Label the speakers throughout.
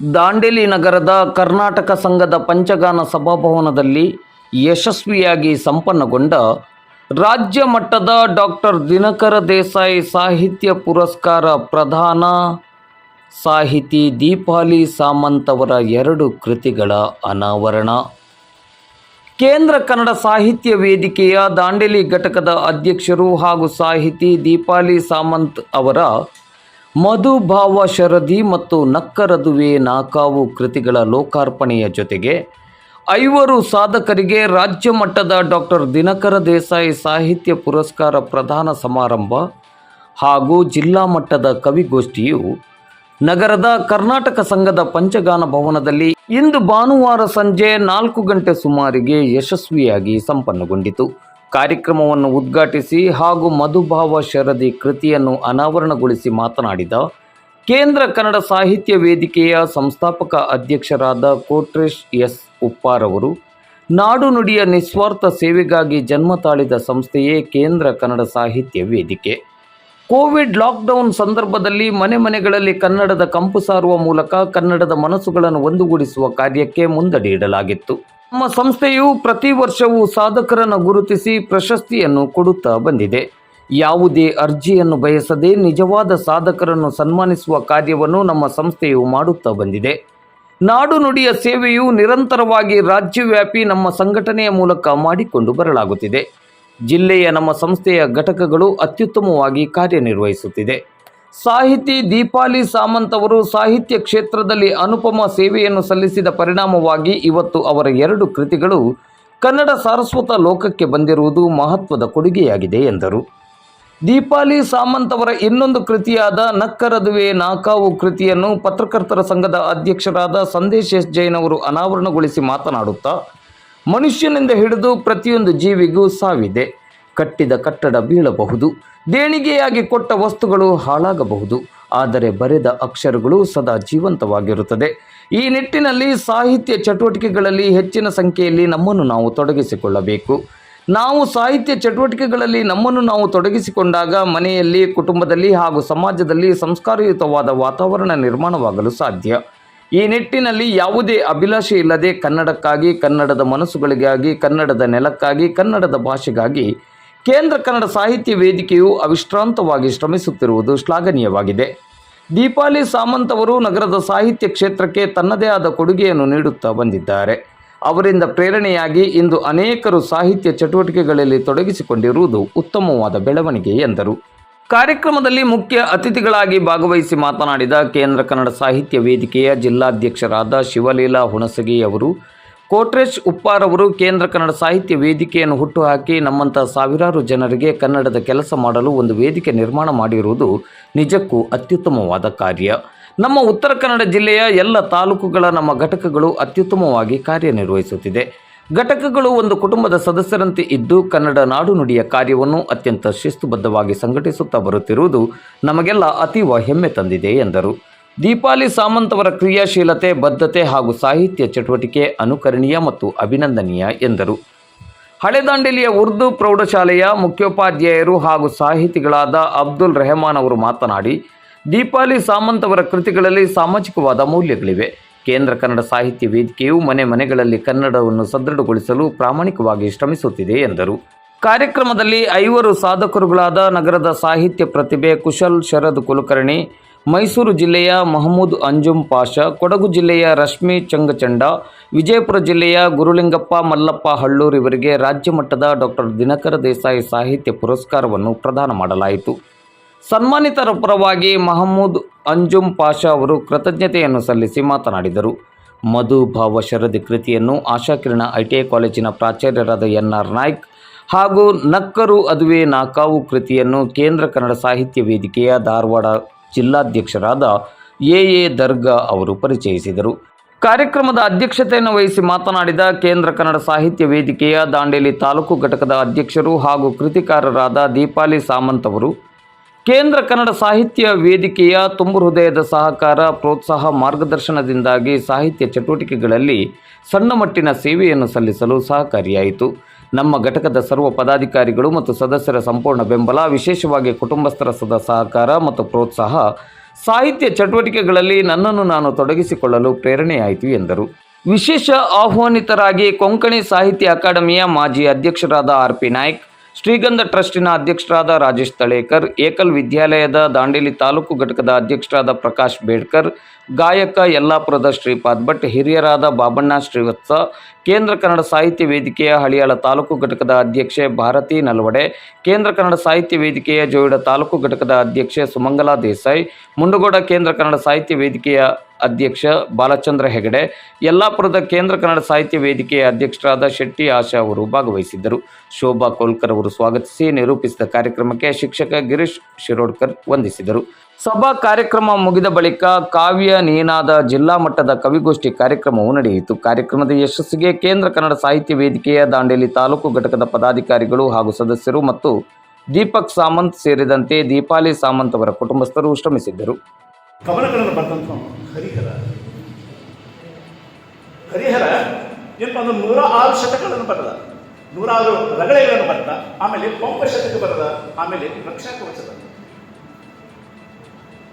Speaker 1: ದಾಂಡೇಲಿ ನಗರದ ಕರ್ನಾಟಕ ಸಂಘದ ಪಂಚಗಾನ ಸಭಾಭವನದಲ್ಲಿ ಯಶಸ್ವಿಯಾಗಿ ಸಂಪನ್ನಗೊಂಡ ರಾಜ್ಯ ಮಟ್ಟದ ಡಾಕ್ಟರ್ ದಿನಕರ ದೇಸಾಯಿ ಸಾಹಿತ್ಯ ಪುರಸ್ಕಾರ ಪ್ರಧಾನ ಸಾಹಿತಿ ದೀಪಾಲಿ ಸಾಮಂತ್ ಅವರ ಎರಡು ಕೃತಿಗಳ ಅನಾವರಣ. ಕೇಂದ್ರ ಕನ್ನಡ ಸಾಹಿತ್ಯ ವೇದಿಕೆಯ ದಾಂಡೇಲಿ ಘಟಕದ ಅಧ್ಯಕ್ಷರು ಹಾಗೂ ಸಾಹಿತಿ ದೀಪಾಲಿ ಸಾಮಂತ್ ಅವರ ಮಧುಭಾವ ಶರದಿ ಮತ್ತು ನಕ್ಕರದುವೆ ನಾಕಾವು ಕೃತಿಗಳ ಲೋಕಾರ್ಪಣೆಯ ಜೊತೆಗೆ ಐವರು ಸಾಧಕರಿಗೆ ರಾಜ್ಯ ಮಟ್ಟದ ಡಾಕ್ಟರ್ ದಿನಕರ ದೇಸಾಯಿ ಸಾಹಿತ್ಯ ಪುರಸ್ಕಾರ ಪ್ರದಾನ ಸಮಾರಂಭ ಹಾಗೂ ಜಿಲ್ಲಾ ಮಟ್ಟದ ಕವಿಗೋಷ್ಠಿಯು ನಗರದ ಕರ್ನಾಟಕ ಸಂಘದ ಪಂಚಗಾನ ಭವನದಲ್ಲಿ ಇಂದು ಭಾನುವಾರ ಸಂಜೆ ನಾಲ್ಕು ಗಂಟೆ ಸುಮಾರಿಗೆ ಯಶಸ್ವಿಯಾಗಿ ಸಂಪನ್ನಗೊಂಡಿತು. ಕಾರ್ಯಕ್ರಮವನ್ನು ಉದ್ಘಾಟಿಸಿ ಹಾಗೂ ಮಧುಭಾವ ಶರದಿ ಕೃತಿಯನ್ನು ಅನಾವರಣಗೊಳಿಸಿ ಮಾತನಾಡಿದ ಕೇಂದ್ರ ಕನ್ನಡ ಸಾಹಿತ್ಯ ವೇದಿಕೆಯ ಸಂಸ್ಥಾಪಕ ಅಧ್ಯಕ್ಷರಾದ ಕೋಟ್ರೇಶ್ ಎಸ್ ಉಪ್ಪಾರವರು ನಾಡು ನುಡಿಯ ನಿಸ್ವಾರ್ಥ ಸೇವೆಗಾಗಿ ಜನ್ಮ ತಾಳಿದ ಸಂಸ್ಥೆಯೇ ಕೇಂದ್ರ ಕನ್ನಡ ಸಾಹಿತ್ಯ ವೇದಿಕೆ. ಕೋವಿಡ್ ಲಾಕ್ಡೌನ್ ಸಂದರ್ಭದಲ್ಲಿ ಮನೆ ಮನೆಗಳಲ್ಲಿ ಕನ್ನಡದ ಕಂಪು ಸಾರುವ ಮೂಲಕ ಕನ್ನಡದ ಮನಸ್ಸುಗಳನ್ನು ಒಂದುಗೂಡಿಸುವ ಕಾರ್ಯಕ್ಕೆ ಮುಂದಡಿ ಇಡಲಾಗಿತ್ತು. ನಮ್ಮ ಸಂಸ್ಥೆಯು ಪ್ರತಿ ವರ್ಷವೂ ಸಾಧಕರನ್ನು ಗುರುತಿಸಿ ಪ್ರಶಸ್ತಿಯನ್ನು ಕೊಡುತ್ತಾ ಬಂದಿದೆ. ಯಾವುದೇ ಅರ್ಜಿಯನ್ನು ಬಯಸದೆ ನಿಜವಾದ ಸಾಧಕರನ್ನು ಸನ್ಮಾನಿಸುವ ಕಾರ್ಯವನ್ನು ನಮ್ಮ ಸಂಸ್ಥೆಯು ಮಾಡುತ್ತಾ ಬಂದಿದೆ. ನಾಡು ನುಡಿಯ ಸೇವೆಯು ನಿರಂತರವಾಗಿ ರಾಜ್ಯವ್ಯಾಪಿ ನಮ್ಮ ಸಂಘಟನೆಯ ಮೂಲಕ ಮಾಡಿಕೊಂಡು ಬರಲಾಗುತ್ತಿದೆ. ಜಿಲ್ಲೆಯ ನಮ್ಮ ಸಂಸ್ಥೆಯ ಘಟಕಗಳು ಅತ್ಯುತ್ತಮವಾಗಿ ಕಾರ್ಯನಿರ್ವಹಿಸುತ್ತಿದೆ. ಸಾಹಿತಿ ದೀಪಾಲಿ ಸಾಮಂತ್ ಅವರು ಸಾಹಿತ್ಯ ಕ್ಷೇತ್ರದಲ್ಲಿ ಅನುಪಮ ಸೇವೆಯನ್ನು ಸಲ್ಲಿಸಿದ ಪರಿಣಾಮವಾಗಿ ಇವತ್ತು ಅವರ ಎರಡು ಕೃತಿಗಳು ಕನ್ನಡ ಸಾರಸ್ವತ ಲೋಕಕ್ಕೆ ಬಂದಿರುವುದು ಮಹತ್ವದ ಕೊಡುಗೆಯಾಗಿದೆ ಎಂದರು. ದೀಪಾಲಿ ಸಾಮಂತ್ ಅವರ ಇನ್ನೊಂದು ಕೃತಿಯಾದ ನಕ್ಕರದುವೆ ನಾಕಾವು ಕೃತಿಯನ್ನು ಪತ್ರಕರ್ತರ ಸಂಘದ ಅಧ್ಯಕ್ಷರಾದ ಸಂದೇಶ್ ಎಸ್ ಜೈನ್ ಅವರು ಅನಾವರಣಗೊಳಿಸಿ ಮಾತನಾಡುತ್ತಾ, ಮನುಷ್ಯನಿಂದ ಹಿಡಿದು ಪ್ರತಿಯೊಂದು ಜೀವಿಗೂ ಸಾವಿದೆ. ಕಟ್ಟಿದ ಕಟ್ಟಡ ಬೀಳಬಹುದು. ದೇಣಿಗೆಯಾಗಿ ಕೊಟ್ಟ ವಸ್ತುಗಳು ಹಾಳಾಗಬಹುದು. ಆದರೆ ಬರೆದ ಅಕ್ಷರಗಳು ಸದಾ ಜೀವಂತವಾಗಿರುತ್ತದೆ. ಈ ನಿಟ್ಟಿನಲ್ಲಿ ಸಾಹಿತ್ಯ ಚಟುವಟಿಕೆಗಳಲ್ಲಿ ಹೆಚ್ಚಿನ ಸಂಖ್ಯೆಯಲ್ಲಿ ನಮ್ಮನ್ನು ನಾವು ತೊಡಗಿಸಿಕೊಳ್ಳಬೇಕು. ನಾವು ಸಾಹಿತ್ಯ ಚಟುವಟಿಕೆಗಳಲ್ಲಿ ನಮ್ಮನ್ನು ನಾವು ತೊಡಗಿಸಿಕೊಂಡಾಗ ಮನೆಯಲ್ಲಿ, ಕುಟುಂಬದಲ್ಲಿ ಹಾಗೂ ಸಮಾಜದಲ್ಲಿ ಸಂಸ್ಕಾರಯುತವಾದ ವಾತಾವರಣ ನಿರ್ಮಾಣವಾಗಲು ಸಾಧ್ಯ. ಈ ನಿಟ್ಟಿನಲ್ಲಿ ಯಾವುದೇ ಅಭಿಲಾಷೆ ಇಲ್ಲದೆ ಕನ್ನಡಕ್ಕಾಗಿ, ಕನ್ನಡದ ಮನಸ್ಸುಗಳಿಗಾಗಿ, ಕನ್ನಡದ ನೆಲಕ್ಕಾಗಿ, ಕನ್ನಡದ ಭಾಷೆಗಾಗಿ ಕೇಂದ್ರ ಕನ್ನಡ ಸಾಹಿತ್ಯ ವೇದಿಕೆಯು ಅವಿಶ್ರಾಂತವಾಗಿ ಶ್ರಮಿಸುತ್ತಿರುವುದು ಶ್ಲಾಘನೀಯವಾಗಿದೆ. ದೀಪಾಲಿ ಸಾಮಂತ್ ಅವರು ನಗರದ ಸಾಹಿತ್ಯ ಕ್ಷೇತ್ರಕ್ಕೆ ತನ್ನದೇ ಆದ ಕೊಡುಗೆಯನ್ನು ನೀಡುತ್ತಾ ಬಂದಿದ್ದಾರೆ. ಅವರಿಂದ ಪ್ರೇರಣೆಯಾಗಿ ಇಂದು ಅನೇಕರು ಸಾಹಿತ್ಯ ಚಟುವಟಿಕೆಗಳಲ್ಲಿ ತೊಡಗಿಸಿಕೊಂಡಿರುವುದು ಉತ್ತಮವಾದ ಬೆಳವಣಿಗೆ ಎಂದರು. ಕಾರ್ಯಕ್ರಮದಲ್ಲಿ ಮುಖ್ಯ ಅತಿಥಿಗಳಾಗಿ ಭಾಗವಹಿಸಿ ಮಾತನಾಡಿದ ಕೇಂದ್ರ ಕನ್ನಡ ಸಾಹಿತ್ಯ ವೇದಿಕೆಯ ಜಿಲ್ಲಾಧ್ಯಕ್ಷರಾದ ಶಿವಲೀಲಾ ಹುಣಸಗಿ ಅವರು ಕೋಟ್ರೇಶ್ ಉಪ್ಪಾರವರು ಕೇಂದ್ರ ಕನ್ನಡ ಸಾಹಿತ್ಯ ವೇದಿಕೆಯನ್ನು ಹುಟ್ಟುಹಾಕಿ ನಮ್ಮಂಥ ಸಾವಿರಾರು ಜನರಿಗೆ ಕನ್ನಡದ ಕೆಲಸ ಮಾಡಲು ಒಂದು ವೇದಿಕೆ ನಿರ್ಮಾಣ ಮಾಡಿರುವುದು ನಿಜಕ್ಕೂ ಅತ್ಯುತ್ತಮವಾದ ಕಾರ್ಯ. ನಮ್ಮ ಉತ್ತರ ಕನ್ನಡ ಜಿಲ್ಲೆಯ ಎಲ್ಲ ತಾಲೂಕುಗಳ ನಮ್ಮ ಘಟಕಗಳು ಅತ್ಯುತ್ತಮವಾಗಿ ಕಾರ್ಯನಿರ್ವಹಿಸುತ್ತಿದೆ. ಘಟಕಗಳು ಒಂದು ಕುಟುಂಬದ ಸದಸ್ಯರಂತೆ ಇದ್ದು ಕನ್ನಡ ನಾಡು ನುಡಿಯ ಕಾರ್ಯವನ್ನು ಅತ್ಯಂತ ಶಿಸ್ತುಬದ್ಧವಾಗಿ ಸಂಘಟಿಸುತ್ತಾ ಬರುತ್ತಿರುವುದು ನಮಗೆಲ್ಲ ಅತೀವ ಹೆಮ್ಮೆ ತಂದಿದೆ ಎಂದರು. ದೀಪಾಲಿ ಸಾಮಂತ್ ಅವರ ಕ್ರಿಯಾಶೀಲತೆ, ಬದ್ಧತೆ ಹಾಗೂ ಸಾಹಿತ್ಯ ಚಟುವಟಿಕೆ ಅನುಕರಣೀಯ ಮತ್ತು ಅಭಿನಂದನೀಯ ಎಂದರು. ಹಳೆದಾಂಡೇಲಿಯ ಉರ್ದು ಪ್ರೌಢಶಾಲೆಯ ಮುಖ್ಯೋಪಾಧ್ಯಾಯರು ಹಾಗೂ ಸಾಹಿತಿಗಳಾದ ಅಬ್ದುಲ್ ರೆಹಮಾನ್ ಅವರು ಮಾತನಾಡಿ ದೀಪಾಲಿ ಸಾಮಂತ್ ಅವರ ಕೃತಿಗಳಲ್ಲಿ ಸಾಮಾಜಿಕವಾದ ಮೌಲ್ಯಗಳಿವೆ. ಕೇಂದ್ರ ಕನ್ನಡ ಸಾಹಿತ್ಯ ವೇದಿಕೆಯು ಮನೆ ಮನೆಗಳಲ್ಲಿ ಕನ್ನಡವನ್ನು ಸದೃಢಗೊಳಿಸಲು ಪ್ರಾಮಾಣಿಕವಾಗಿ ಶ್ರಮಿಸುತ್ತಿದೆ ಎಂದರು. ಕಾರ್ಯಕ್ರಮದಲ್ಲಿ ಐವರು ಸಾಧಕರುಗಳಾದ ನಗರದ ಸಾಹಿತ್ಯ ಪ್ರತಿಭೆ ಕುಶಲ್, ಶರದ್ ಕುಲಕರ್ಣಿ ಮೈಸೂರು ಜಿಲ್ಲೆಯ ಮಹಮೂದ್ ಅಂಜುಂ ಪಾಷಾ, ಕೊಡಗು ಜಿಲ್ಲೆಯ ರಶ್ಮಿ ಚಂಗಚಂಡ, ವಿಜಯಪುರ ಜಿಲ್ಲೆಯ ಗುರುಲಿಂಗಪ್ಪ ಮಲ್ಲಪ್ಪ ಹಳ್ಳೂರ್ ಇವರಿಗೆ ರಾಜ್ಯ ಮಟ್ಟದ ಡಾಕ್ಟರ್ ದಿನಕರ ದೇಸಾಯಿ ಸಾಹಿತ್ಯ ಪುರಸ್ಕಾರವನ್ನು ಪ್ರದಾನ ಮಾಡಲಾಯಿತು. ಸನ್ಮಾನಿತರ ಪರವಾಗಿ ಮಹಮೂದ್ ಅಂಜುಂ ಪಾಷಾ ಅವರು ಕೃತಜ್ಞತೆಯನ್ನು ಸಲ್ಲಿಸಿ ಮಾತನಾಡಿದರು. ಮಧುಭಾವ ಶರದಿ ಕೃತಿಯನ್ನು ಆಶಾಕಿರಣ ಐಟಿಐ ಕಾಲೇಜಿನ ಪ್ರಾಚಾರ್ಯರಾದ ಎನ್ ಆರ್ ನಾಯ್ಕ್ ಹಾಗೂ ನಕ್ಕರು ಅದುವೆ ನಾಕಾವು ಕೃತಿಯನ್ನು ಕೇಂದ್ರ ಕನ್ನಡ ಸಾಹಿತ್ಯ ವೇದಿಕೆಯ ಧಾರವಾಡ ಜಿಲ್ಲಾಧ್ಯಕ್ಷರಾದ ಎ ಎ ದರ್ಗಾ ಅವರು ಪರಿಚಯಿಸಿದರು. ಕಾರ್ಯಕ್ರಮದ ಅಧ್ಯಕ್ಷತೆಯನ್ನು ವಹಿಸಿ ಮಾತನಾಡಿದ ಕೇಂದ್ರ ಕನ್ನಡ ಸಾಹಿತ್ಯ ವೇದಿಕೆಯ ದಾಂಡೇಲಿ ತಾಲೂಕು ಘಟಕದ ಅಧ್ಯಕ್ಷರು ಹಾಗೂ ಕೃತಿಕಾರರಾದ ದೀಪಾಲಿ ಸಾಮಂತ್ ಅವರು, ಕೇಂದ್ರ ಕನ್ನಡ ಸಾಹಿತ್ಯ ವೇದಿಕೆಯ ತುಂಬು ಹೃದಯದ ಸಹಕಾರ ಪ್ರೋತ್ಸಾಹ ಮಾರ್ಗದರ್ಶನದಿಂದಾಗಿ ಸಾಹಿತ್ಯ ಚಟುವಟಿಕೆಗಳಲ್ಲಿ ಸಣ್ಣ ಮಟ್ಟಿನ ಸೇವೆಯನ್ನು ಸಲ್ಲಿಸಲು ಸಹಕಾರಿಯಾಯಿತು. ನಮ್ಮ ಘಟಕದ ಸರ್ವ ಪದಾಧಿಕಾರಿಗಳು ಮತ್ತು ಸದಸ್ಯರ ಸಂಪೂರ್ಣ ಬೆಂಬಲ, ವಿಶೇಷವಾಗಿ ಕುಟುಂಬಸ್ಥರ ಸದ ಸಹಕಾರ ಮತ್ತು ಪ್ರೋತ್ಸಾಹ. ಸಾಹಿತ್ಯ ಚಟುವಟಿಕೆಗಳಲ್ಲಿ ನನ್ನನ್ನು ನಾನು ತೊಡಗಿಸಿಕೊಳ್ಳಲು ಪ್ರೇರಣೆಯಾಯಿತು ಎಂದರು. ವಿಶೇಷ ಆಹ್ವಾನಿತರಾಗಿ ಕೊಂಕಣಿ ಸಾಹಿತ್ಯ ಅಕಾಡೆಮಿಯ ಮಾಜಿ ಅಧ್ಯಕ್ಷರಾದ ಆರ್ ಪಿ ನಾಯ್ಕ್, ಶ್ರೀಗಂಧ ಟ್ರಸ್ಟಿನ ಅಧ್ಯಕ್ಷರಾದ ರಾಜೇಶ್ ತಳೇಕರ್, ಏಕಲ್ ವಿದ್ಯಾಲಯದ ದಾಂಡೇಲಿ ತಾಲೂಕು ಘಟಕದ ಅಧ್ಯಕ್ಷರಾದ ಪ್ರಕಾಶ್ ಬೇಡ್ಕರ್ ಗಾಯಕ ಯಲ್ಲಾಪುರದ ಶ್ರೀಪಾದ್. ಭಟ್ ಹಿರಿಯರಾದ ಬಾಬಣ್ಣ ಶ್ರೀವತ್ಸ, ಕೇಂದ್ರ ಕನ್ನಡ ಸಾಹಿತ್ಯ ವೇದಿಕೆಯ ಹಳಿಯಾಳ ತಾಲೂಕು ಘಟಕದ ಅಧ್ಯಕ್ಷೆ ಭಾರತಿ ನಲ್ವಡೆ, ಕೇಂದ್ರ ಕನ್ನಡ ಸಾಹಿತ್ಯ ವೇದಿಕೆಯ ಜೋಯಿಡ ತಾಲೂಕು ಘಟಕದ ಅಧ್ಯಕ್ಷೆ ಸುಮಂಗಲಾ ದೇಸಾಯಿ, ಮುಂಡಗೋಡ ಕೇಂದ್ರ ಕನ್ನಡ ಸಾಹಿತ್ಯ ವೇದಿಕೆಯ ಅಧ್ಯಕ್ಷ ಬಾಲಚಂದ್ರ ಹೆಗಡೆ, ಯಲ್ಲಾಪುರದ ಕೇಂದ್ರ ಕನ್ನಡ ಸಾಹಿತ್ಯ ವೇದಿಕೆಯ ಅಧ್ಯಕ್ಷರಾದ ಶೆಟ್ಟಿ ಆಶಾ ಅವರು ಭಾಗವಹಿಸಿದ್ದರು. ಶೋಭಾ ಕೋಲ್ಕರ್ ಅವರು ಸ್ವಾಗತಿಸಿ ನಿರೂಪಿಸಿದ ಕಾರ್ಯಕ್ರಮಕ್ಕೆ ಶಿಕ್ಷಕ ಗಿರೀಶ್ ಶಿರೋಡ್ಕರ್ ವಂದಿಸಿದರು. ಸಭಾ ಕಾರ್ಯಕ್ರಮ ಮುಗಿದ ಬಳಿಕ ಕಾವ್ಯ ನೇನಾದ ಜಿಲ್ಲಾ ಮಟ್ಟದ ಕವಿಗೋಷ್ಠಿ ಕಾರ್ಯಕ್ರಮವು ನಡೆಯಿತು. ಕಾರ್ಯಕ್ರಮದ ಯಶಸ್ಸಿಗೆ ಕೇಂದ್ರ ಕನ್ನಡ ಸಾಹಿತ್ಯ ವೇದಿಕೆಯ ದಾಂಡೇಲಿ ತಾಲೂಕು ಘಟಕದ ಪದಾಧಿಕಾರಿಗಳು ಹಾಗೂ ಸದಸ್ಯರು ಮತ್ತು ದೀಪಕ್ ಸಾಮಂತ್ ಸೇರಿದಂತೆ ದೀಪಾಲಿ ಸಾಮಂತ್ ಅವರ ಕುಟುಂಬಸ್ಥರು ಶ್ರಮಿಸಿದ್ದರು.
Speaker 2: ಹರಿಹರ. ಹರಿಹರ ಶತಕಗಳನ್ನು ನೂರಾರು ರಗಳೆಗಳನ್ನು ಬರೆದ. ಆಮೇಲೆ ಪಂಪ ಶತಕ ಬರೆದ. ಆಮೇಲೆ ರಕ್ಷಾ ಕವಚ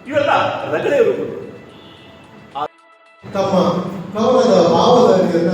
Speaker 2: ಇವೆಲ್ಲ ರಗಳೆಯ ರೂಪಗಳು
Speaker 3: ತಮ್ಮ ಕವನದ ಭಾವಧಾರಿಯನ್ನ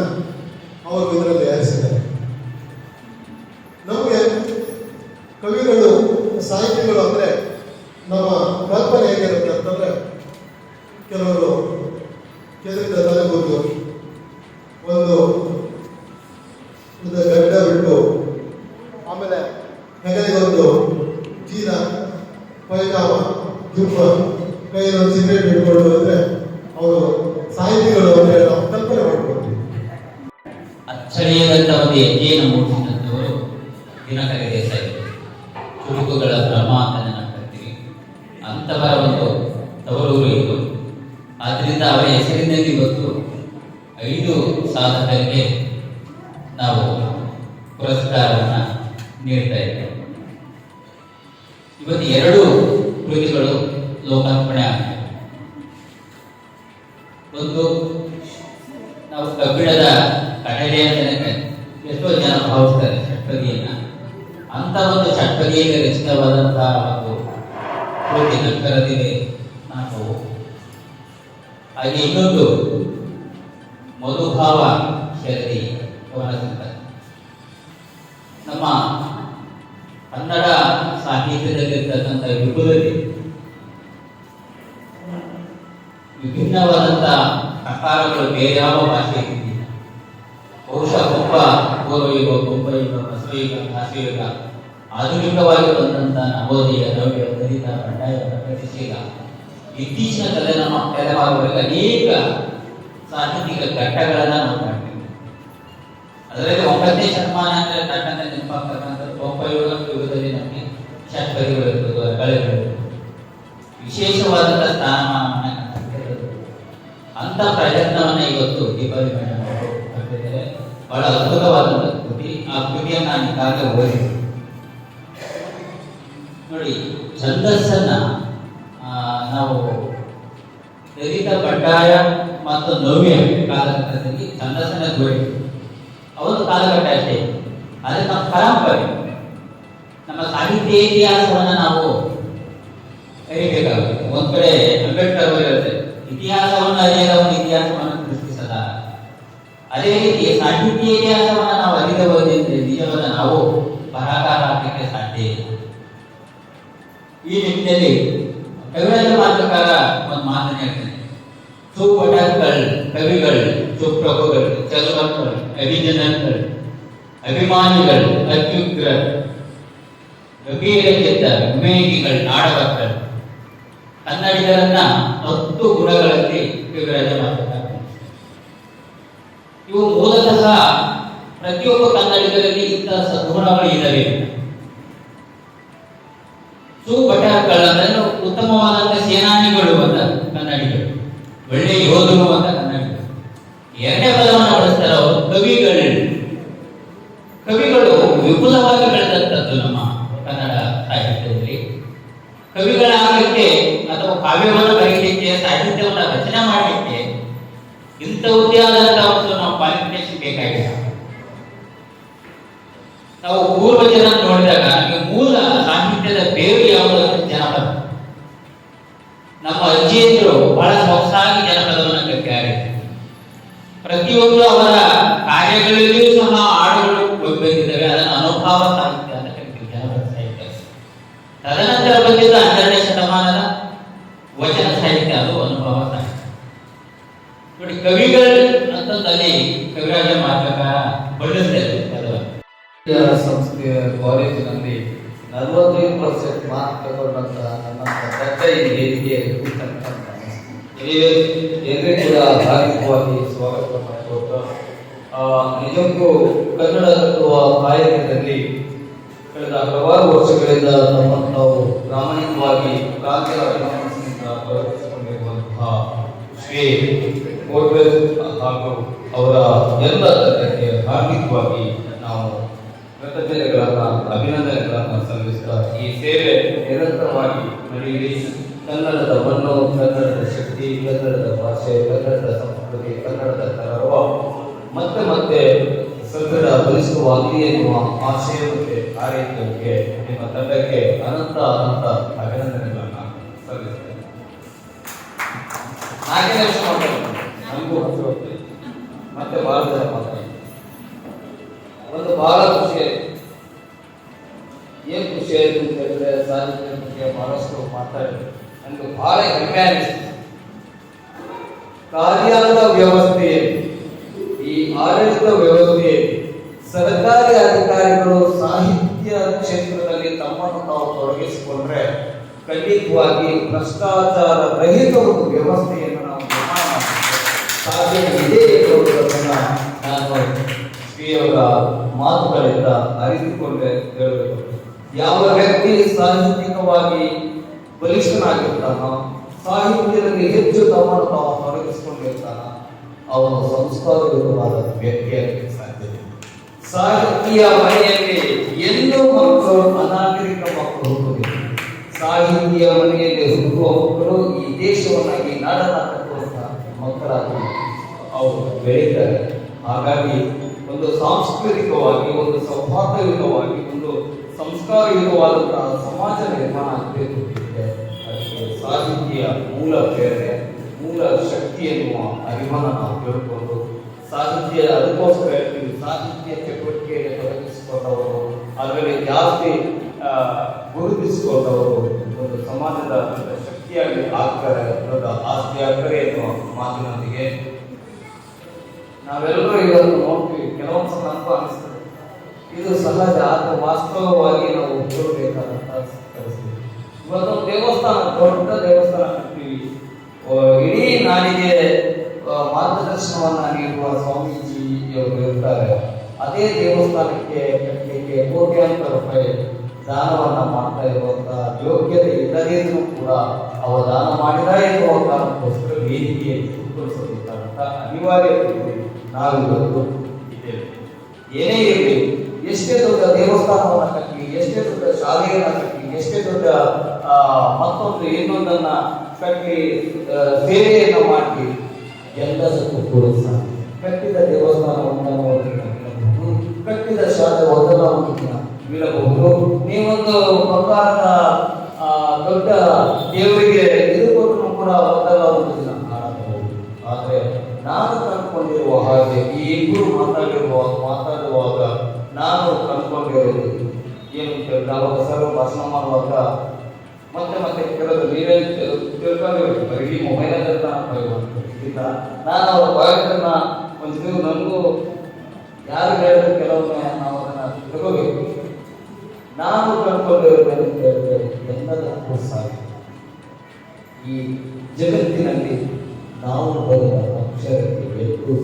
Speaker 4: ಅಂಥವರ ಒಂದು ತವರೂರು ಇದು ಆದ್ದರಿಂದ ಅವರ ಹೆಸರಿನಲ್ಲಿ ಇವತ್ತು ಐದು ಸಾಧಕರಿಗೆ ನಾವು ಪುರಸ್ಕಾರವನ್ನು ನೀಡ್ತಾ ಇದ್ದೇವೆ. ಇವತ್ತು ಎರಡು ಕೃತಿಗಳು ಲೋಕಾರ್ಪಣೆ ಕನ್ನಡ ಸಾಹಿತ್ಯದಲ್ಲಿರ್ತಕ್ಕಂಥ ಯುಗದಲ್ಲಿ ವಿಭಿನ್ನವಾದಂಥ ಪ್ರಕಾರಗಳು ಬೇರೆ ಯಾವ ಭಾಷೆಯಲ್ಲಿ ಬಹುಶಃ ಒಬ್ಬ ಪೂರ್ವಯುಗ ಒಬ್ಬಯುಗ ಬಸವಯುಗ, ಕಾಶಿಯುಗ, ಆಧುನಿಕವಾಗಿ ಬಂದಂಥ ನವೋದಯ ನವ್ಯ ದಲಿತ, ಬಂಡಾಯ ಪ್ರಗತಿಶೀಲ ಇತ್ತೀಚಿನ ತಲೆ ನಮ್ಮ ತಲೆಮಾರುಗಳಲ್ಲಿ ಅನೇಕ ಸಾಹಿತ್ಯಿಕ ಘಟ್ಟಗಳನ್ನು ನಾವು ಕಾಣ್ತೀವಿ ಅದರಲ್ಲಿ ಒಂಬತ್ತನೇ ಶತಮಾನ ಅಂದ್ರೆ ತಟ್ಟಂತ ನೆನಪಾಗ್ತಕ್ಕಂಥದ್ದು ಕೊಂಬಯುಗ ಯುಗದಲ್ಲಿ ನಮಗೆ ಷಟ್ಪದಿಗಳು ಇರ್ತದೆ ಕಳೆಗಳು ಸ್ಥಾನಮಾನವನ್ನು ಕಂಡುಹಿಡಿದಿದ್ದಾರೆ. ಅಂತ ಪ್ರಯತ್ನವನ್ನ ಇವತ್ತು ದೀಪಾವಳಿ ಮೇಡಮ್ ಬಹಳ ಅದ್ಭುತವಾದಂಥ ಕೃತಿ. ಆ ಕೃತಿಯನ್ನು ನಾನು ಈಗಾಗಲೇ ನೋಡಿ, ಛಂದಸ್ಸನ್ನ ನಾವು ದಲಿತ ಬಂಡಾಯ ಮತ್ತು ನವ್ಯ ಕಾಲಘಟ್ಟದಲ್ಲಿ ಛಂದಸ್ಸನ್ನ ಜೋಡಿ ಅವತ್ತು ಕಾಲಘಟ್ಟ ಅಷ್ಟೇ. ಆದರೆ ನಮ್ಮ ಪರಂಪರೆ. ನಮ್ಮ ಸಾಹಿತ್ಯ ಇತಿಹಾಸವನ್ನು ನಾವು ಕರಿಬೇಕಾಗುತ್ತೆ ಒಂದ್ ಕಡೆ ಅಂಬೇಡ್ಕರ್ ಅವರು ಹೇಳ್ತಾರೆ ಇತಿಹಾಸವನ್ನು ಅರಿಯದ ಒಂದು ಇತಿಹಾಸವನ್ನು ಸೃಷ್ಟಿಸದ. ಅದೇ ರೀತಿ ಸಾಹಿತ್ಯ ಇತಿಹಾಸವನ್ನು ನಾವು ಅರಿಯಬಹುದೆಂದ್ರೆ ನಿಜವಾದ ನಾವು ಬರಹಗಾರ ಆಗಲಿಕ್ಕೆ ಸಾಧ್ಯ ಇಲ್ಲ. ಈ ನಿಟ್ಟಿನಲ್ಲಿ ಕವಿರಾಜ ಮಾತೃಕಾರ ಒಂದು ಮಾತನ್ನು ಹೇಳ್ತಾನೆ. ಸುಪಟಗಳು ಕವಿಗಳು, ಸುಪ್ರಭುಗಳು ಚಲುವಗಳು ಅಭಿಜನಗಳು ಅಭಿಮಾನಿಗಳು ಅತ್ಯುಗ್ರ ಗಂಭೀರಕ್ಕಿದ್ದ ವಿವೇಕಿಗಳು ನಾಡವಾಗ್ತಾರೆ ಕನ್ನಡಿಗರನ್ನ ಹತ್ತು ಗುಣಗಳಲ್ಲಿ ಕವಿರಾಜ ಮಾತನಾಡ್ತಾರೆ ಇವು ಮೂಲತಃ ಪ್ರತಿಯೊಬ್ಬ ಕನ್ನಡಿಗರಲ್ಲಿ ಇಂತಹ ಸದ್ಗುಣಗಳು ಇದ್ದಾವೆ. ಸುಭಟಗಳು ಉತ್ತಮವಾದಂತಹ ಉತ್ತಮವಾದಂತ ಸೇನಾನಿಗಳು ಅಂತ ಕನ್ನಡಿಗರು. ಒಳ್ಳೆಯ ಯೋಧರು ಅಂತ ಕನ್ನಡಿಗರು ಎರಡನೇ ಪದವನ್ನು ಬಳಸ್ತಾರೆ ಅವರು ಕವಿಗಳು ಕವಿಗಳು ವಿಪುಲವಾಗಿ ಬೆಳೆದಂಥದ್ದು ನಮ್ಮ ಕನ್ನಡ ಸಾಹಿತ್ಯದಲ್ಲಿ ಕವಿಗಳಾಗಲಿಕ್ಕೆ ಅಥವಾ ಕಾವ್ಯವನ್ನು ಬರೀಲಿಕ್ಕೆ ಸಾಹಿತ್ಯವನ್ನು ರಚನೆ ಮಾಡಲಿಕ್ಕೆ ಇಂಥವುದೇ ಆದಂತಹ ಒಂದು ನಾವು ಕ್ವಾಲಿಫಿಕೇಶನ್ ಬೇಕಾಗಿಲ್ಲ
Speaker 5: ನಲವತ್ತೈದು ಪರ್ಸೆಂಟ್ ಮಾರ್ಕ್ ತಗೊಂಡಂತ ನನ್ನ ತಂದೆ ಈ ಎಲ್ಲರೂ ಕೂಡ ಧಾರ್ಮಿಕವಾಗಿ ಸ್ವಾಗತ ಮಾಡಿಕೊಟ್ಟು ನಿಜಕ್ಕೂ ಕನ್ನಡ ಕಟ್ಟುವ ಕಾಯಕದಲ್ಲಿ ಕಳೆದ ಹಲವಾರು ವರ್ಷಗಳಿಂದ ನಮ್ಮನ್ನು ನಾವು ಪ್ರಾಮಾಣಿಕವಾಗಿ ಕ್ರಾಂತಿಯ ಅಭಿಮಾನದಿಂದ ಪ್ರವರ್ತಿಸಿಕೊಂಡಿರುವಂತಹ ಶ್ರೀ ಕೋಟ್ವೆಲ್ ಹಾಗೂ ಅವರ ಎಲ್ಲ ತಂಡಕ್ಕೆ ಧಾರ್ಮಿಕವಾಗಿ ನಾವು ಕೃತಜ್ಞತೆಗಳನ್ನು, ಅಭಿನಂದನೆಗಳನ್ನು ಸಲ್ಲಿಸ್ತಾ ಈ ಸೇವೆ ನಿರಂತರವಾಗಿ ನಡೆಯಲಿ ಕನ್ನಡದ ಬಣ್ಣವು ಕನ್ನಡದ ಶಕ್ತಿ, ಕನ್ನಡದ ಭಾಷೆ, ಕನ್ನಡದ ಸಂಸ್ಕೃತಿ, ಕನ್ನಡದ ಕಲರವ ಮತ್ತೆ ಮತ್ತೆ ಸದೃಢ ಬಲಿಸುವಾಗಲಿ ಎನ್ನುವ ಆಶಯಕ್ಕೆ ಆರೈಕೆಗೆ ನಿಮ್ಮ ತಂಡಕ್ಕೆ ಅನಂತ ಅನಂತ ಅಭಿನಂದನೆಗಳನ್ನು ಸಲ್ಲಿಸ್ತೇನೆ. ನಮಗೂ ಹಸಿರು ಮತ್ತೆ ಜನ ಮಾತಾಡ್ತೀನಿ ಒಂದು ಬಹಳ ಖುಷಿ ಅಂತ ಹೇಳಿದ್ರೆ ಸಾಹಿತ್ಯ ಬಗ್ಗೆ ಬಹಳಷ್ಟು ಮಾತಾಡಿದ್ರು ನನಗೆ ಬಹಳ ಹೆಮ್ಮೆ ಅನಿಸ್ತು. ಕಾರ್ಯಾಂಗ ವ್ಯವಸ್ಥೆಯಲ್ಲಿ ಈ ಆಡಳಿತ ವ್ಯವಸ್ಥೆಯಲ್ಲಿ ಸರ್ಕಾರಿ ಅಧಿಕಾರಿಗಳು ಸಾಹಿತ್ಯ ಕ್ಷೇತ್ರದಲ್ಲಿ ತಮ್ಮನ್ನು ತಾವು ತೊಡಗಿಸಿಕೊಂಡ್ರೆ ಖಂಡಿತವಾಗಿ ಭ್ರಷ್ಟಾಚಾರ ರಹಿತ ಒಂದು ವ್ಯವಸ್ಥೆಯನ್ನು ನಾವು ನಿರ್ಮಾಣ ಸಾಧ್ಯ ಇದೆ ಎನ್ನುವುದನ್ನು ನಾನು ಶ್ರೀಯವರ ಮಾತುಗಳಿಂದ ಅರಿತುಕೊಂಡೆ, ಹೇಳಬೇಕು. ಯಾವ ವ್ಯಕ್ತಿ ಸಾಹಿತ್ಯಿಕವಾಗಿ ಬಲಿಷ್ಠನಾಗಿರ್ತಾನೋ, ಸಾಹಿತ್ಯದಲ್ಲಿ ಹೆಚ್ಚು ತಮ್ಮನ್ನು ತಾವು ತೊಡಗಿಸಿಕೊಂಡಿರ್ತಾನ, ಅವನು ಸಂಸ್ಕಾರಯುತವಾದ ವ್ಯಕ್ತಿಯಾಗಲಿಕ್ಕೆ ಸಾಧ್ಯತೆ ಸಾಹಿತ್ಯ ಮನೆಯಲ್ಲಿ ಎಲ್ಲೂ ಮಕ್ಕಳು ಅನಾಗರಿಕ ಮಕ್ಕಳು ಹುಟ್ಟುವುದಿಲ್ಲ ಸಾಹಿತ್ಯ ಮನೆಯಲ್ಲಿ ಹುಟ್ಟುವ ಮಕ್ಕಳು ಈ ದೇಶವನ್ನಾಗಿ ನಾಡನ್ನ ಕಟ್ಟುವಂತ ಮಕ್ಕಳಾಗಿ ಅವರು ಬೆಳೀತಾರೆ. ಹಾಗಾಗಿ ಒಂದು ಸಾಂಸ್ಕೃತಿಕವಾಗಿ, ಒಂದು ಸೌಹಾರ್ದಯುತವಾಗಿ, ಒಂದು ಸಂಸ್ಕಾರಯುತವಾದಂತಹ ಸಮಾಜ ನಿರ್ಮಾಣ ಆಗಬೇಕು ಅದಕ್ಕೆ ಸಾಹಿತ್ಯ ಮೂಲ ಪ್ರೇರಣೆ, ಮೂಲ ಶಕ್ತಿ ಎನ್ನುವ ಅರಿವನ್ನು ನಾವು ಕೇಳಿಕೊಂಡು ಸಾಹಿತ್ಯ ಅದಕ್ಕೋಸ್ಕರ ಹೇಳ್ತೀವಿ. ಸಾಹಿತ್ಯ ಚಟುವಟಿಕೆಯಲ್ಲಿ ತೊಡಗಿಸಿಕೊಂಡವರು, ಅದರಲ್ಲಿ ಜಾಸ್ತಿ ಗುರುತಿಸಿಕೊಂಡವರು ಒಂದು ಸಮಾಜದ ಶಕ್ತಿಯಾಗಿ ಆಗ್ತಾರೆ ಅನ್ನೋದು ಆಸ್ತಿ ಆಗ್ತಾರೆ ಎನ್ನುವ ಮಾತಿನೊಂದಿಗೆ ನಾವೆಲ್ಲರೂ ಇವತ್ತು ನೋಡ್ತೀವಿ. ಕೆಲವೊಂದು ಅನಿಸ್ತದೆ ಇದು ಸಹಜ ಆತ್ಮ ವಾಸ್ತವವಾಗಿ ನಾವು ಒಪ್ಪಿಕೊಳ್ಳಬೇಕಾದಂತ ಪರಿಸ್ಥಿತಿ ಇವತ್ತೊಂದು ದೇವಸ್ಥಾನ, ದೊಡ್ಡ ದೇವಸ್ಥಾನ ಕಟ್ತೀವಿ. ಇಡೀ ನಾಡಿಗೆ ಮಾರ್ಗದರ್ಶನವನ್ನ ನೀಡುವ ಸ್ವಾಮೀಜಿಯವರು ಇರ್ತಾರೆ. ಅದೇ ದೇವಸ್ಥಾನಕ್ಕೆ ಕಟ್ಟಲಿಕ್ಕೆ ಕೋಟ್ಯಾಂತರ ರೂಪಾಯಿ ದಾನವನ್ನ ಮಾಡ್ತಾ ಇರುವಂತಹ ಯೋಗ್ಯತೆ ಇಲ್ಲದಿದ್ರೂ ಕೂಡ ಅವ ದಾನ ಮಾಡಿದ ಎನ್ನುವ ಕಾರಣಕ್ಕೋಸ್ಕರ ವೇದಿಕೆಯಲ್ಲಿ ಕೂತ್ಕೊಳಿಸಬೇಕಾದಂತ ಅನಿವಾರ್ಯತೆ. ನಾವು ಇವತ್ತು ಇದ್ದೇವೆ. ಏನೇ ಇರಲಿ ಎಷ್ಟೇ ದೊಡ್ಡ ದೇವಸ್ಥಾನವನ್ನ ಕಟ್ಟಿ, ಎಷ್ಟೇ ದೊಡ್ಡ ಶಾಲೆಯನ್ನು ಕಟ್ಟಿ, ಎಷ್ಟೇ ದೊಡ್ಡ ಮತ್ತೊಂದು ಇನ್ನೊಂದನ್ನ ಕಟ್ಟಿ ಸೇವೆಯನ್ನು ಮಾಡಿ ಎಲ್ಲ ಕೂಡ. ಕಟ್ಟಿದ ದೇವಸ್ಥಾನವನ್ನು ಕಟ್ಟಿದ ಶಾಲೆ ಒಂದಲ್ಲ ಒಂದು ದಿನ ಬೀಳಬಹುದು ನೀವೊಂದು ಬಂಗಾರದ ದೊಡ್ಡ ದೇವರಿಗೆ ಇದು ಕೊಟ್ಟರು ಕೂಡ ಒಂದಲ್ಲ ಒಂದು ದಿನ ಕಾಣಬಹುದು. ಆದರೆ ನಾನು ಕಂಡುಕೊಂಡಿರುವ ಹಾಗೆ ಈ ಇಬ್ಬರು ಮಾತಾಡಿರುವ, ಮಾತಾಡುವಾಗ ನಾನು ಕಂಡುಕೊಂಡಿರೋದು ಏನು ಅಂತ ಹೆಸರು ಭಾಷಣ ಮಾಡುವಾಗ ಮತ್ತೆ ಮತ್ತೆ ಕೆಲವರು ನೀವೇ ತಿಳ್ಕೊಂಡಿರ್ಬೇಕು ಬರೀ ಮೊಬೈಲ್ ಇಲ್ಲ ನಾನು ಅವ್ರ ಒಂದು ನೀವು ನನಗೂ ಯಾರು ಹೇಳಿದ್ರು ಕೆಲವೊಮ್ಮೆ ನಾವು ಅದನ್ನ ತಿಳ್ಕೋಬೇಕು. ನಾನು ಕಂಡುಕೊಂಡಿರೋದು ಅಂತ ಹೇಳಿದ್ರೆ ಎಲ್ಲದಕ್ಕೂ ಸಾಧ್ಯ ಈ ಜಗತ್ತಿನಲ್ಲಿ ನಾವು ಬರುವ ಅಕ್ಷರಕ್ಕೆ ಎಲ್ಲೂ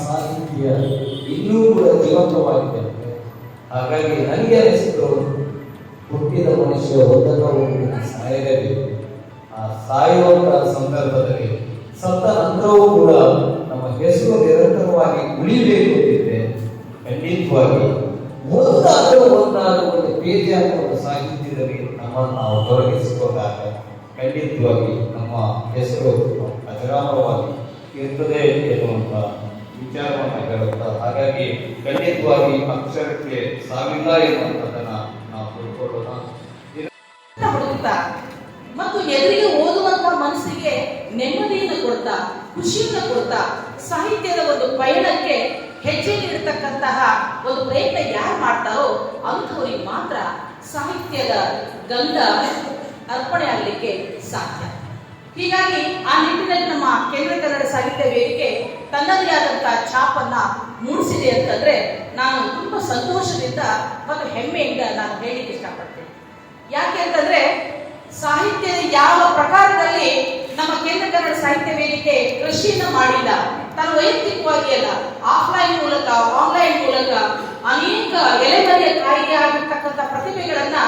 Speaker 5: ಸಾಹಿತ್ಯ ಇನ್ನೂ ಕೂಡ ಜೀವಂತವಾಗಿದೆ ಹಾಗಾಗಿ ನನಗೆ ಅನಿಸಿತು ಹುಟ್ಟಿದ ಮನುಷ್ಯ ಒಂದಲ್ಲ ಒಂದು ಸಾಯಲೇಬೇಕು ಆ ಸಾಯುವಂತಹ ಸಂದರ್ಭದಲ್ಲಿ ಸತ್ತ ನಂತರವೂ ಕೂಡ ನಮ್ಮ ಹೆಸರು ನಿರಂತರವಾಗಿ ಉಳಿಬೇಕು ಅಂತಿದ್ರೆ ಖಂಡಿತವಾಗಿ ಒಂದಾದ್ರೂ ಒಂದಾದ್ರೂ ಒಂದು ಪೇಜಾಗ ಒಂದು ಸಾಹಿತ್ಯದಲ್ಲಿ ನಮ್ಮನ್ನು ನಾವು ತೊಡಗಿಸಿಕೊಂಡಾಗ ಖಂಡಿತವಾಗಿ ನಮ್ಮ ಹೆಸರು ಖಂಡಿತವಾಗಿ ಅಕ್ಷರಕ್ಕೆ ಸಾವಿಲ್ಲ ಎನ್ನುವಂಥದ್ದನ್ನ ನಾವು ತಿಳ್ಕೊಳ್ಳೋಣ.
Speaker 6: ಮತ್ತು ಎದುರಿಗೆ ಓದುವಂತಹ ಮನಸ್ಸಿಗೆ ನೆಮ್ಮದಿಯನ್ನು ಕೊಡ್ತಾ ಖುಷಿಯನ್ನು ಕೊಡ್ತಾ, ಸಾಹಿತ್ಯದ ಒಂದು ಪಯಣಕ್ಕೆ ಹೆಜ್ಜೆ ನೀಡತಕ್ಕಂತಹ ಒಂದು ಪ್ರಯತ್ನ ಯಾರು ಮಾಡ್ತಾರೋ ಅಂಥವರಿಗೆ ಮಾತ್ರ ಸಾಹಿತ್ಯದ ಗಂಧ ಅರ್ಪಣೆ ಆಗಲಿಕ್ಕೆ ಸಾಧ್ಯ. ಹೀಗಾಗಿ ಆ ನಿಟ್ಟಿನಲ್ಲಿ ನಮ್ಮ ಕೇಂದ್ರ ಕನ್ನಡ ಸಾಹಿತ್ಯ ವೇದಿಕೆ ತನ್ನದೇ ಆದಂತಹ ಛಾಪನ್ನ ಮೂಡಿಸಿದೆ ಅಂತಂದ್ರೆ ನಾನು ತುಂಬ ಸಂತೋಷದಿಂದ ಮತ್ತು ಹೆಮ್ಮೆಯಿಂದ ನಾನು ಹೇಳಿಕ್ಕೆ ಇಷ್ಟಪಡ್ತೇನೆ. ಯಾಕೆ ಅಂತಂದ್ರೆ ಸಾಹಿತ್ಯದ ಯಾವ ಪ್ರಕಾರದಲ್ಲಿ ನಮ್ಮ ಕೇಂದ್ರ ಕನ್ನಡ ಸಾಹಿತ್ಯ ವೇದಿಕೆ ಕೃಷಿಯನ್ನು ಮಾಡಿಲ್ಲ ತಾನು ವೈಯಕ್ತಿಕವಾಗಿ ಅಲ್ಲ ಆಫ್ಲೈನ್ ಮೂಲಕ ಆನ್ಲೈನ್ ಮೂಲಕ ಅನೇಕ ಎಲೆಮನೆಯ ಕಾಯಿಗೆ ಆಗಿರ್ತಕ್ಕಂಥ ಪ್ರತಿಭೆಗಳನ್ನ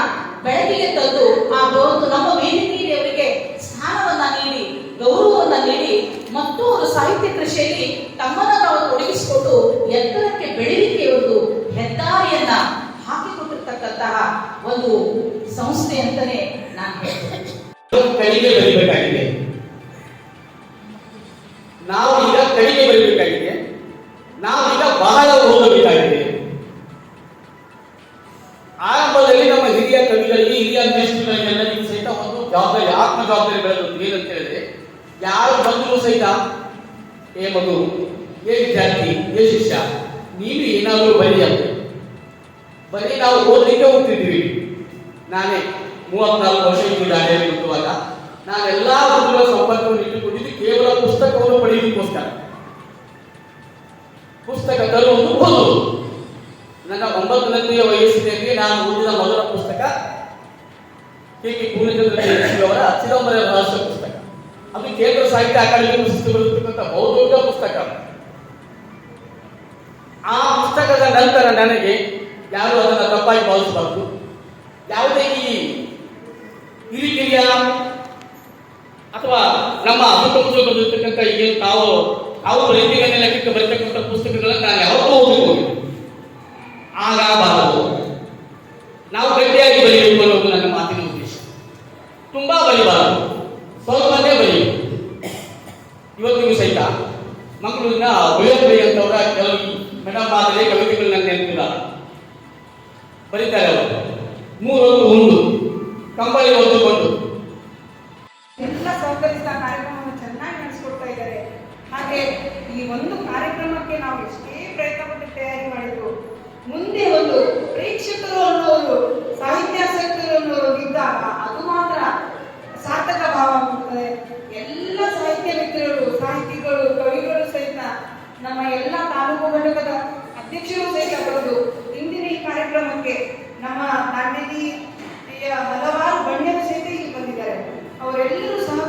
Speaker 6: ಬೆಳಕಿಗೆ ತಂದು ಆ ಒಂದು ನಮ್ಮ ವೇದಿಕೆಯಲ್ಲಿ ಅವರಿಗೆ ಸ್ಥಾನವನ್ನ ನೀಡಿ, ಗೌರವವನ್ನ ನೀಡಿ ಮತ್ತು ಅವರು ಸಾಹಿತ್ಯ ಕೃಷಿಯಲ್ಲಿ ತಮ್ಮನ್ನ ತಾವು ತೊಡಗಿಸಿಕೊಂಡು ಎತ್ತರಕ್ಕೆ ಬೆಳೀಲಿಕ್ಕೆ ಒಂದು ಹೆದ್ದಾರಿಯನ್ನ ಹಾಕಿಕೊಟ್ಟಿರ್ತಕ್ಕಂತಹ ಒಂದು ಸಂಸ್ಥೆ ಅಂತಾನೆ ನಾನು ಹೇಳ್ತೇನೆ.
Speaker 7: ನಾವು ನನ್ನ ಒಂಬತ್ತನೆಯ ವಯಸ್ಸಿನಲ್ಲಿ ನಾನು ಓದಿದ ಮೊದಲ ಪುಸ್ತಕ ಕೆ ಕೆ ಪೂರ್ಣಚಂದ್ರ ಅವರ ಚಿದಂಬರ ರಹಸ್ಯ ಪುಸ್ತಕ. ಅದು ಕೇಂದ್ರ ಸಾಹಿತ್ಯ ಅಕಾಡೆಮಿ ಪ್ರಶಸ್ತಿ ಬಹುದೊಡ್ಡ ಪುಸ್ತಕ ಆ ಪುಸ್ತಕದ ನಂತರ ನನಗೆ ಯಾರು ಅದನ್ನು ತಪ್ಪಾಗಿ ಭಾವಿಸಬಾರದು? ಯಾವುದೇ ಈ ಹಿರಿಕಿರಿಯ ಅಥವಾ ನಮ್ಮ ಸುತ್ತಮುತ್ತಲಿರ್ತಕ್ಕಂಥ ಈಗ ತಾವು ತಾವು ಬರೀತಿಗನ್ನ ಲೆಕ್ಕಕ್ಕೆ ಬರ್ತಕ್ಕಂಥ ಪುಸ್ತಕಗಳನ್ನು ನಾನು ಯಾವತ್ತೂ ಓದಿಕೊಂಡಿದ್ದೆ ಆಗಬಾರದು. ನಾವು ಗಟ್ಟಿಯಾಗಿ ಬರೆಯಬೇಕು ಅನ್ನೋದು ನನ್ನ ಮಾತಿನ ಉದ್ದೇಶ. ತುಂಬಾ ಬರೀಬಾರದು. ಸ್ವಲ್ಪನೇ ಬರೆಯಬೇಕು ಇವತ್ತಿಗೂ ಸಹಿತ ಮಂಗಳೂರಿನ ಬಯೋಬಳಿ ಅಂತವರ ಕೆಲವು ಮೇಡಮ್ ಮಾದರಿ ಕವಿತೆಗಳು ನನ್ನ ನೆನಪಿಲ್ಲ. ಬರೀತಾರೆ ಅವರು. ಮೂರೊಂದು ಒಂದು. ಕಂಬಳಿ ಓದಿಕೊಂಡು
Speaker 8: ಎಲ್ಲ ಸಹಕರಿಸಿದ ಕಾರ್ಯಕ್ರಮವನ್ನು ಚೆನ್ನಾಗಿ ನಡೆಸ್ಕೊಡ್ತಾ ಇದ್ದಾರೆ. ಹಾಗೆ ಈ ಒಂದು ಕಾರ್ಯಕ್ರಮಕ್ಕೆ ನಾವು ಎಷ್ಟೇ ಪ್ರಯತ್ನ ಪಟ್ಟು ತಯಾರಿ ಮಾಡಿದ್ರು ಮುಂದೆ ಒಂದು ಪ್ರೇಕ್ಷಕರು ಅನ್ನೋರು ಸಾಹಿತ್ಯಾಸಕ್ತರು ಅನ್ನೋರು ಇದ್ದಾಗ ಅದು ಮಾತ್ರ ಸಾರ್ಥಕ ಭಾವ ಆಗ್ತದೆ. ಎಲ್ಲ ಸಾಹಿತ್ಯ ಮಿತ್ರರು ಸಾಹಿತಿಗಳು, ಕವಿಗಳು ಸಹಿತ ನಮ್ಮ ಎಲ್ಲ ತಾಲೂಕು ಘಟಕದ ಅಧ್ಯಕ್ಷರು ಸಹಿತ ಬರೆದು ಇಂದಿನ ಈ ಕಾರ್ಯಕ್ರಮಕ್ಕೆ ನಮ್ಮ ನಾಣ್ಯದಿಯ ಹಲವಾರು ಗಣ್ಯರು ಸಹಿತ ಇಲ್ಲಿ ಬಂದಿದ್ದಾರೆ. ಅವರೆಲ್ಲರೂ ಸಹಕಾರ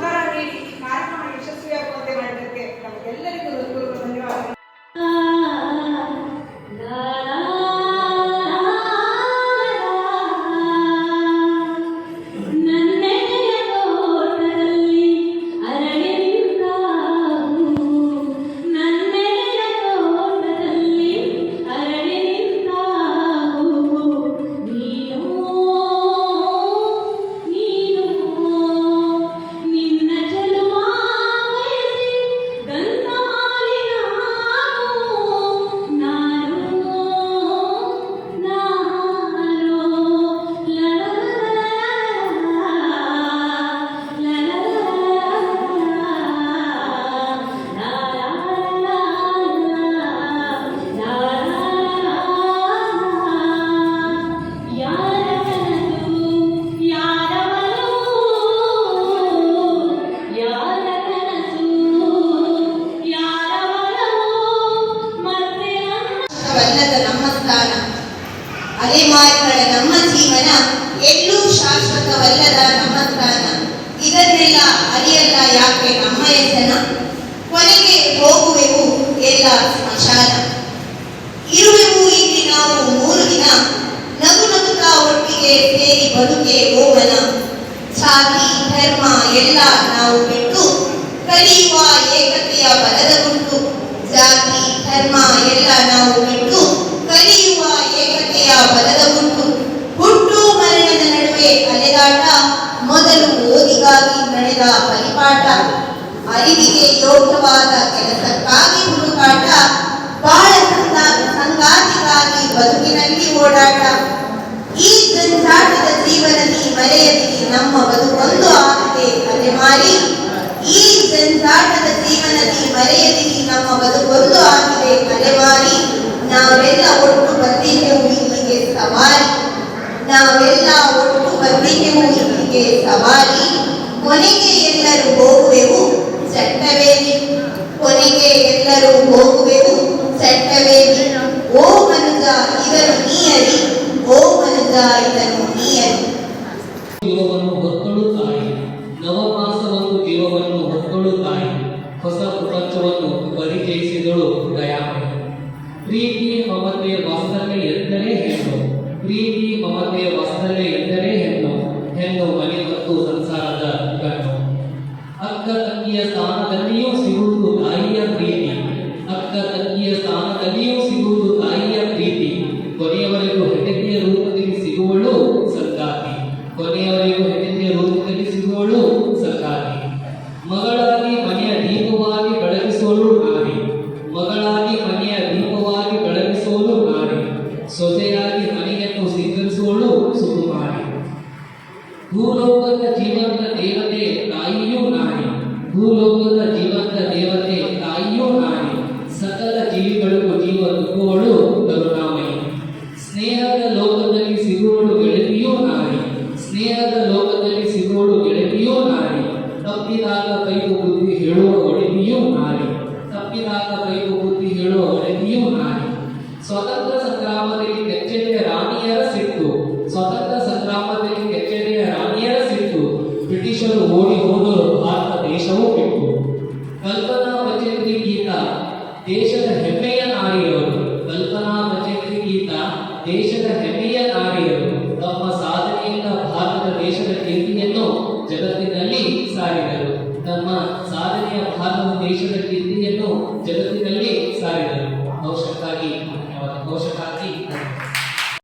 Speaker 9: ಸೇರಿ ಬದುಕೆ ಓಮನ ಜಾತಿ ಧರ್ಮ ಎಲ್ಲ ನಾವು ಬಿಟ್ಟು ಕಲಿಯುವ ಏಕತೆಯ ಬಲದ ಗುಂಟು ಜಾತಿ, ಧರ್ಮ ಎಲ್ಲ ನಾವು ಬಿಟ್ಟು ಕಲಿಯುವ ಏಕತೆಯ ಬಲದ ಗುಂಟು ಹುಟ್ಟು ಮರಣದ ನಡುವೆ ಅಲೆದಾಟ, ಮೊದಲು ಓದಿಗಾಗಿ ನಡೆದ ಪರಿಪಾಠ. ಅರಿವಿಗೆ ಯೋಗ್ಯವಾದ ಕೆಲಸಕ್ಕಾಗಿ ಹುಡುಕಾಟ. ಬಾಳ ಸಂಗ- ಸಂಗಾತಿಗಾಗಿ ಬದುಕಿನಲ್ಲಿ ಓಡಾಟ. ಈ ಜಂಜಾಟದ ಜೀವನದಿ ಮರೆಯದಿರಿ ನಮ್ಮ ಬದುಕೊಂದು ಆಗದೆ ಅಲೆಮಾರಿ ಈ ಜಂಜ ಮರೆಯದಿರಿ ನಮ್ಮ ಬದುಕೊಂದು ಆಗಿದೆ ತಲೆಮಾರಿ ನಾವೆಲ್ಲ ಒಟ್ಟು ಬಂದಿದ್ದೆವು ಇಲ್ಲಿಗೆ ಸವಾರಿ. ನಾವೆಲ್ಲ ಒಟ್ಟು ಬಂದಿದ್ದೆವು ಇಲ್ಲಿಗೆ ಸವಾರಿ. ಕೊನೆಗೆ ಎಲ್ಲರೂ ಹೋಗುವೆವು ಚಟ್ಟವೇನಿ ಕೊನೆಗೆ ಎಲ್ಲರೂ ಹೋಗುವೆವು ಚಟ್ಟವೇನಿ ಓ ಮನುಜ, ಇದನ್ನು ನೀಯರಿ. ಇದನ್ನು
Speaker 10: ಜೀವವನ್ನು ಹೊತ್ತಳು ತಾಯಿ ನವಮಾಸವನ್ನು ಜೀವವನ್ನು ಹೊತ್ತಳು ತಾಯಿ ಹೊಸ ಪ್ರಪಂಚವನ್ನು ಪರಿಚಯಿಸಿದಳು ದಯಾಮಯಿ ಪ್ರೀತಿ ಮಮತೆಯ ವಾತ್ಸಲ್ಯ ಎಂದರೆ ಹೆಣ್ಣು. ಪ್ರೀತಿ ಮಮತೆಯ ವಾತ್ಸಲ್ಯ ಎಂದರೆ ಹೆಣ್ಣು. ಹೆಣ್ಣು ಮನೆ ಮತ್ತು ಸಂಸಾರದ ಗಣ್ಣು ಅಕ್ಕ ತಂಗಿಯ ಸ್ಥಾನದಲ್ಲಿಯೂ ಸಿಗುವುದು